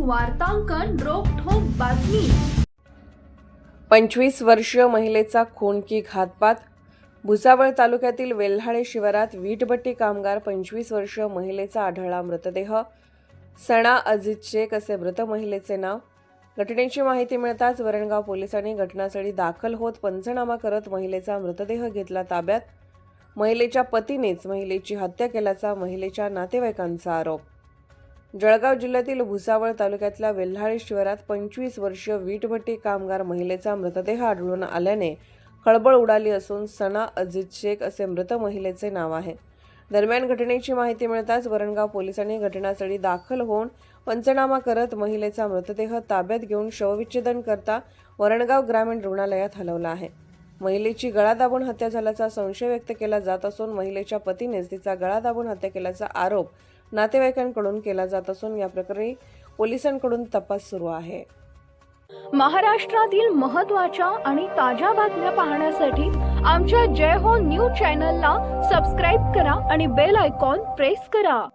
वार्तांकन रोखोक बातमी. पंचवीस वर्षीय महिलेचा खून की घातपात? भुसावळ तालुक्यातील वेल्हाळे शिवारात वीटभट्टी कामगार पंचवीस वर्षीय महिलेचा आढळला मृतदेह. सणा अजित शेख असे मृत महिलेचे नाव. घटनेची माहिती मिळताच वरणगाव पोलिसांनी घटनास्थळी दाखल होत पंचनामा करत महिलेचा मृतदेह घेतला ताब्यात. महिलेच्या पतीनेच महिलेची हत्या केल्याचा महिलेच्या नातेवाईकांचा आरोप. जळगाव जिल्ह्यातील भुसावळ तालुक्यातल्या वेल्हाळे शिवारात पंचवीस वर्षीय वीटभट्टी कामगार महिलेचा मृतदेह आढळून आल्याने खळबळ उडाली असून सना अजित शेख असे मृत महिलेचे नाव आहे. दरम्यान घटनेची माहिती मिळताच वरणगाव पोलिसांनी घटनास्थळी दाखल होऊन पंचनामा करत महिलेचा मृतदेह ताब्यात घेऊन शवविच्छेदन करता वरणगाव ग्रामीण रुग्णालयात हलवला आहे. महिलेची गळा दाबून हत्या झाल्याचा संशय व्यक्त केला जात असून महिलेच्या पतीनेच तिचा गळा दाबून हत्या केल्याचा आरोप नातेवाईकांकडून केला जात असून या प्रकरणी पोलिसांकडून तपास सुरू आहे. महाराष्ट्रातील महत्त्वाच्या आणि ताज्या बातम्या पाहण्यासाठी आमच्या जय हो न्यूज चॅनलला सबस्क्राईब करा आणि बेल आयकॉन प्रेस करा.